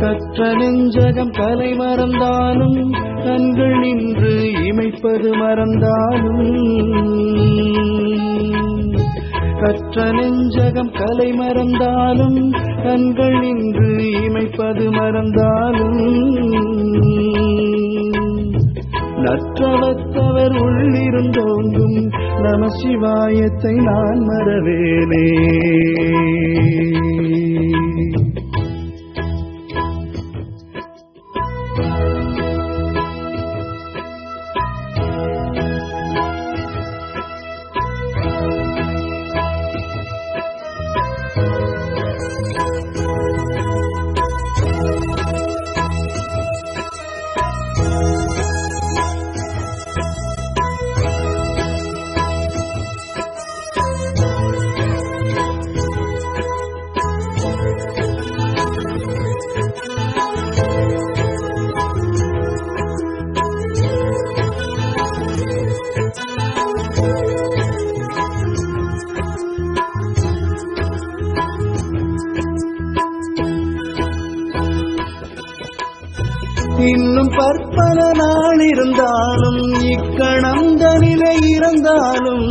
கற்ற நெஞ்சகம் கலை மறந்தாலும் கண்கள் நின்று இமைப்பது மறந்தாலும். கற்ற நெஞ்சகம் கலை மறந்தாலும் கண்கள் நின்று இமைப்பது மறந்தாலும். நற்றவத்தவர் உள்ளிருந்தோங்கும் நம சிவாயத்தை நான் மறவேனே. இன்னும் பற்பல நாள் இருந்தாலும் இக்கணம் தனிலை இருந்தாலும்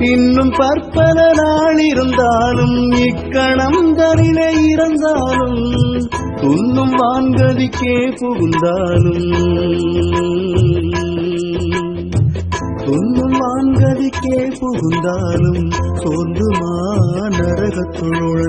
இன்னும் பற்பல நாள் இருந்தாலும் இக்கணம் தனிலை இருந்தாலும் துண்ணும் வான்கதிக்கே புகுந்தாலும். துண்ணும் வான்கதிக்கே புகுந்தாலும் சோர்ந்துமா நரகத்துள்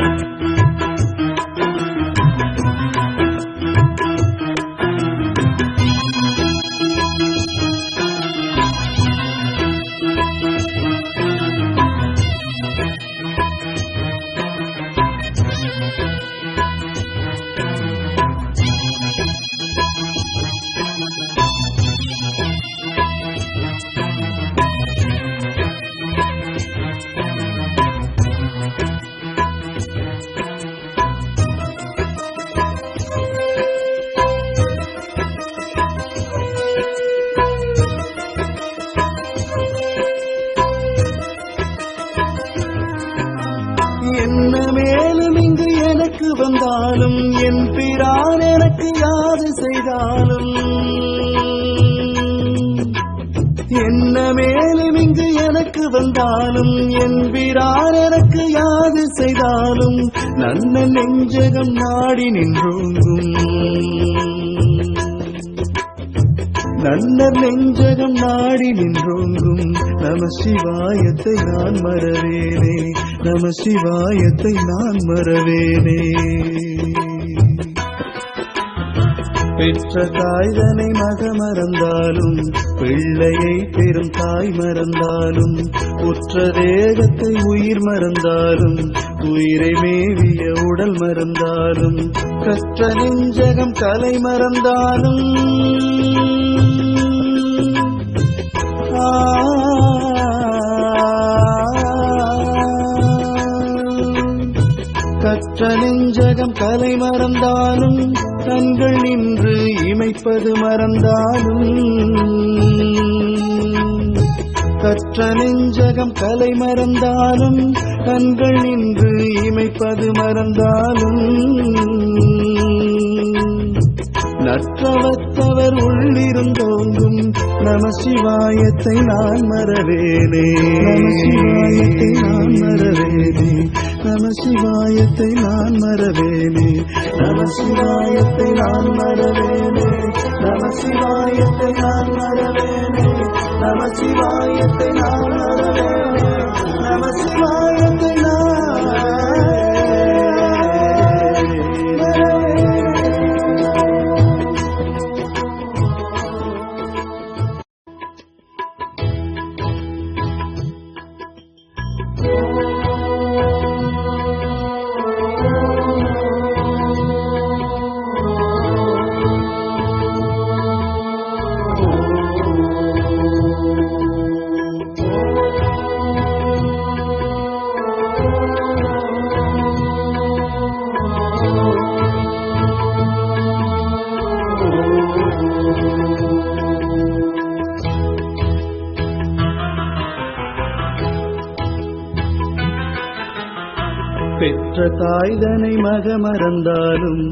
செய்தாலும் என் பிரான் எனக்கு யாது செய்தாலும் என்ன மேலும் இங்கு எனக்கு வந்தாலும் என் பிரான் எனக்கு யாது செய்தாலும் நன்ன நெஞ்சகம் நாடி நின்றோங்கும். நல்ல நெஞ்சகம் நாடி நின்றோங்கும் நம சிவாயத்தை நான் மறவேனே. நம சிவாயத்தை நான் மறவேனே. பெற்ற தாய்தனை மக மறந்தாலும் பிள்ளையை பெரும் தாய் மறந்தாலும் உற்ற தேகத்தை உயிர் மறந்தாலும் உயிரை மேவிய உடல் மறந்தாலும் கற்ற நெஞ்சகம் கலை மறந்தாலும் நெஞ்சகம் கலை மறந்தாலும் கண்கள் நின்று இமைப்பது மறந்தாலும். கற்ற நெஞ்சகம் கலை மறந்தாலும் கண்கள் நின்று இமைப்பது மறந்தாலும். நற்றவத்தவர் உள்ளிருந்தோங்கும் நம சிவாயத்தை நான் மறவேனே. நம சிவாயத்தை நான் மறவேனே. நம சிவாயத்தை நான் மறவேனே. நம சிவாயத்தை நான் மறவேனே. நம சிவாயத்தை நான் மறவேனே. நம சிவாயத்தை நான் மறவேனே. நம சிவாயத்தை பெற்ற தாய்தனை மக மறந்தாலும்